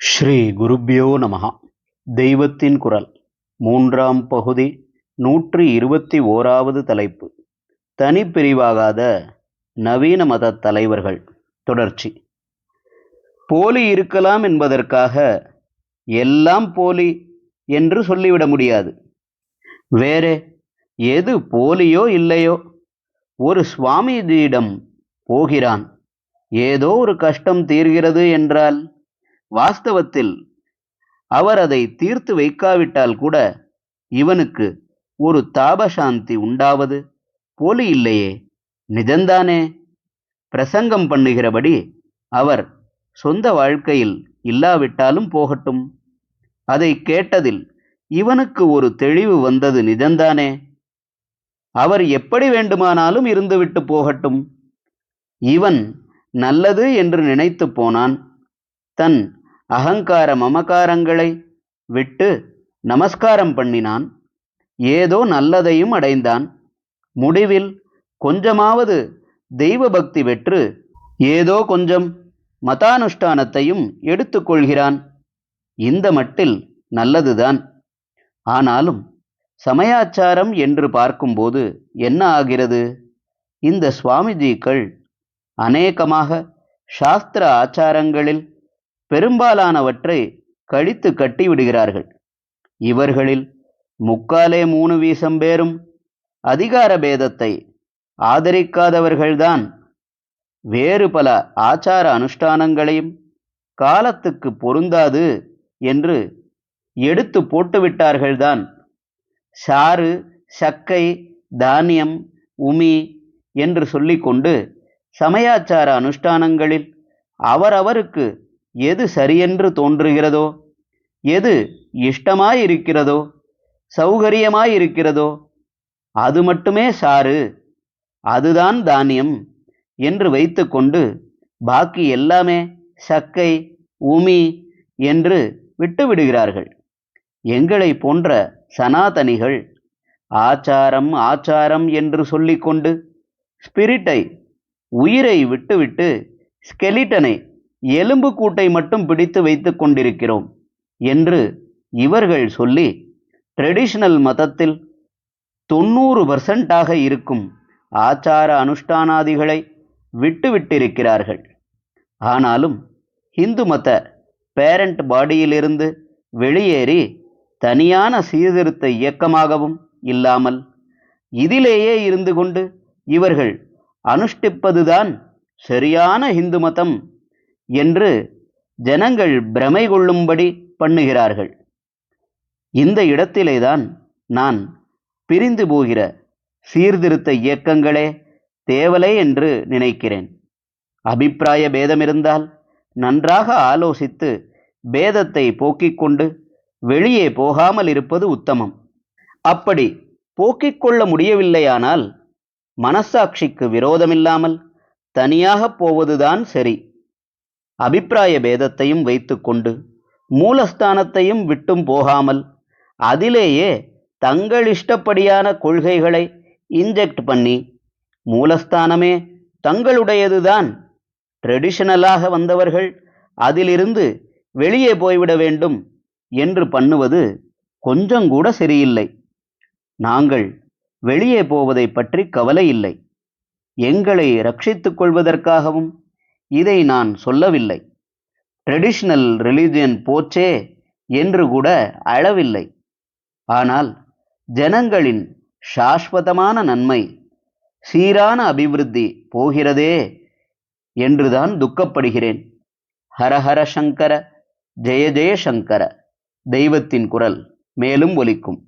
ஸ்ரீ குருப்யோ நமகா தெய்வத்தின் குரல். மூன்றாம் பகுதி நூற்றி இருபத்தி ஓராவது தலைப்பு. தனிப்பிரிவாகாத நவீன மத தலைவர்கள். தொடர்ச்சி. போலி இருக்கலாம் என்பதற்காக எல்லாம் போலி என்று சொல்லிவிட முடியாது. வேறே எது போலியோ இல்லையோ? ஒரு சுவாமிஜியிடம் போகிறான். ஏதோ ஒரு கஷ்டம் தீர்கிறது என்றால் வாஸ்தவத்தில் அவர் அதை தீர்த்து வைக்காவிட்டால் கூட இவனுக்கு ஒரு தாபசாந்தி உண்டாவது. போலி இல்லையே நிஜந்தானே பிரசங்கம் பண்ணுகிறபடி அவர் சொந்த வாழ்க்கையில் இல்லாவிட்டாலும் போகட்டும். அதை கேட்டதில் இவனுக்கு ஒரு தெளிவு வந்தது நிஜந்தானே அவர் எப்படி வேண்டுமானாலும் இருந்துவிட்டு போகட்டும். இவன் நல்லது என்று நினைத்து போனான். தன் அகங்கார மமகாரங்களை விட்டு நமஸ்காரம் பண்ணினான். ஏதோ நல்லதையும் அடைந்தான். முடிவில் கொஞ்சமாவது தெய்வ பக்தி பெற்று ஏதோ கொஞ்சம் மதானுஷ்டானத்தையும் எடுத்துக்கொள்கிறான் இந்த மட்டில் நல்லதுதான். ஆனாலும் சமயாச்சாரம் என்று பார்க்கும்போது என்ன ஆகிறது? இந்த சுவாமிஜிக்கள் அநேகமாக சாஸ்திர ஆச்சாரங்களில் பெரும்பாலானவற்றை கழித்து கட்டி விடுகிறார்கள் இவர்களில் முக்காலே மூணு வீசம் பேரும் அதிகார பேதத்தை ஆதரிக்காதவர்கள்தான். வேறு பல ஆச்சார அனுஷ்டானங்களையும் காலத்துக்கு பொருந்தாது என்று எடுத்து போட்டுவிட்டார்கள்தான். சாறு சக்கை தானியம் உமி என்று சொல்லிக்கொண்டு சமயாச்சார அனுஷ்டானங்களில் அவரவருக்கு எது சரியென்று தோன்றுகிறதோ? எது இஷ்டமாயிருக்கிறதோ? சௌகரியமாயிருக்கிறதோ? அது மட்டுமே சாறு. அதுதான் தானியம் என்று வைத்துக்கொண்டு பாக்கி எல்லாமே சக்கை உமி என்று விட்டுவிடுகிறார்கள். எங்களை போன்ற சனாதனிகள் ஆச்சாரம் ஆச்சாரம் என்று சொல்லிக்கொண்டு ஸ்பிரிட்டை உயிரை விட்டுவிட்டு ஸ்கெலிட்டனை எலும்பு கூட்டை மட்டும் பிடித்து வைத்து கொண்டிருக்கிறோம் என்று இவர்கள் சொல்லி ட்ரெடிஷ்னல் மதத்தில் தொண்ணூறு பர்சன்டாக இருக்கும் ஆச்சார அனுஷ்டானாதிகளை விட்டுவிட்டிருக்கிறார்கள். ஆனாலும் இந்து மத பேரண்ட் பாடியிலிருந்து வெளியேறி தனியான சீர்திருத்த இயக்கமாகவும் இல்லாமல் இதிலேயே இருந்து கொண்டு இவர்கள் அனுஷ்டிப்பதுதான் சரியான இந்து மதம் என்று ஜனங்கள் பிரமை கொள்ளும்படி பண்ணுகிறார்கள். இந்த இடத்திலேதான் நான் பிரிந்து போகிற சீர்திருத்த இயக்கங்களே தேவலை என்று நினைக்கிறேன். அபிப்பிராய பேதமிருந்தால் நன்றாக ஆலோசித்து பேதத்தை போக்கிக் கொண்டு வெளியே போகாமல் இருப்பது உத்தமம். அப்படி போக்கிக் கொள்ள முடியவில்லையானால் மனசாட்சிக்கு விரோதமில்லாமல் தனியாகப் போவதுதான் சரி. அபிப்பிராய பேதத்தையும் வைத்துக்கொண்டு மூலஸ்தானத்தையும் விட்டும் போகாமல் அதிலேயே தங்கள் இஷ்டப்படியான கொள்கைகளை இன்ஜெக்ட் பண்ணி மூலஸ்தானமே தங்களுடையதுதான். ட்ரெடிஷனலாக வந்தவர்கள் அதிலிருந்து வெளியே போய்விட வேண்டும் என்று பண்ணுவது கொஞ்சம் கூட சரியில்லை. நாங்கள் வெளியே போவதை பற்றி கவலை இல்லை. எங்களை ரட்சித்துக் கொள்வதற்காகவும் இதை நான் சொல்லவில்லை. ட்ரெடிஷ்னல் ரிலிஜியன் போச்சே என்று கூட அழவில்லை. ஆனால் ஜனங்களின் சாஸ்வதமான நன்மை சீரான அபிவிருத்தி போகிறதே என்றுதான் துக்கப்படுகிறேன். ஹரஹர சங்கர ஜெய ஜெய சங்கர தெய்வத்தின் குரல் மேலும் ஒலிக்கும்.